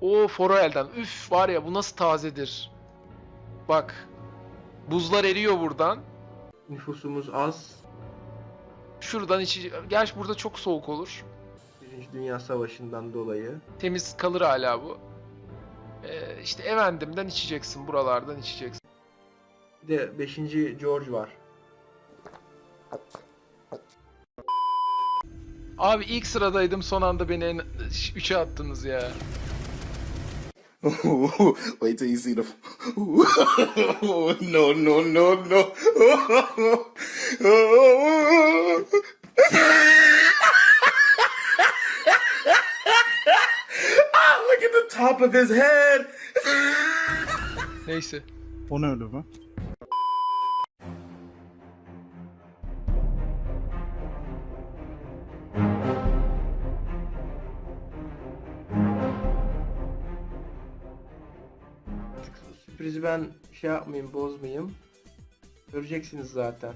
O Foroel'den. Üf var ya bu nasıl tazedir. Bak. Buzlar eriyor buradan. Nüfusumuz az. Şuradan içi... Gerçi burada çok soğuk olur. Birinci Dünya Savaşı'ndan dolayı. Temiz kalır hala bu. Ee, işte Efendim'den içeceksin. Buralardan içeceksin. Bir de 5. George var. Abi ilk sıradaydım son anda beni en 3'e attınız ya. Wait till you see the. no, no, no, no. ah, look at the top of his head. Neyse. O ne öyle be? Sürprizi ben şey yapmayayım, bozmayayım. Göreceksiniz zaten.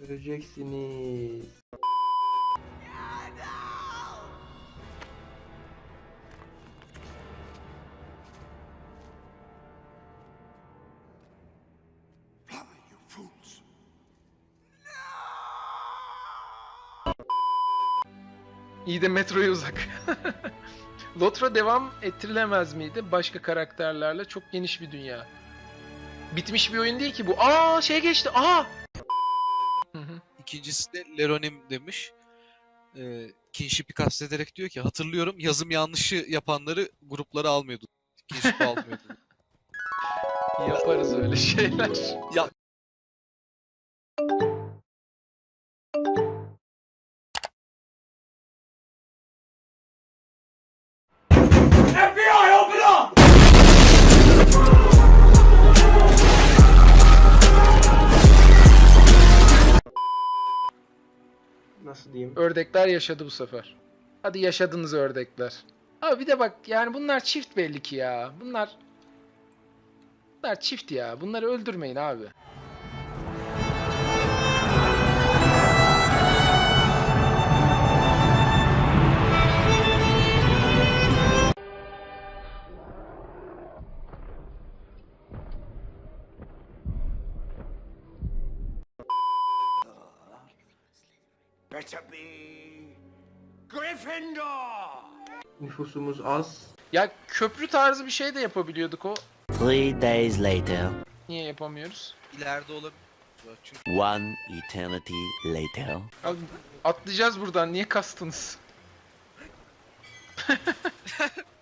Göreceksiniz. İyi de metroya uzak. Lotra devam ettirilemez miydi başka karakterlerle? Çok geniş bir dünya. Bitmiş bir oyun değil ki bu. Aa şey geçti. Aa. İkincisi de Leronim demiş. Ee, Kinship'i kastederek diyor ki hatırlıyorum yazım yanlışı yapanları gruplara almıyordu. Kinship'i almıyordu. Yaparız öyle şeyler. Ya- Nasıl diyeyim? Ördekler yaşadı bu sefer. Hadi yaşadınız ördekler. Abi bir de bak yani bunlar çift belli ki ya. Bunlar Bunlar çift ya. Bunları öldürmeyin abi. Better be Gryffindor. Nüfusumuz az. Ya köprü tarzı bir şey de yapabiliyorduk o. Three days later. Niye yapamıyoruz? İleride olabilir. Çünkü... One eternity later. Atlayacağız buradan. Niye kastınız?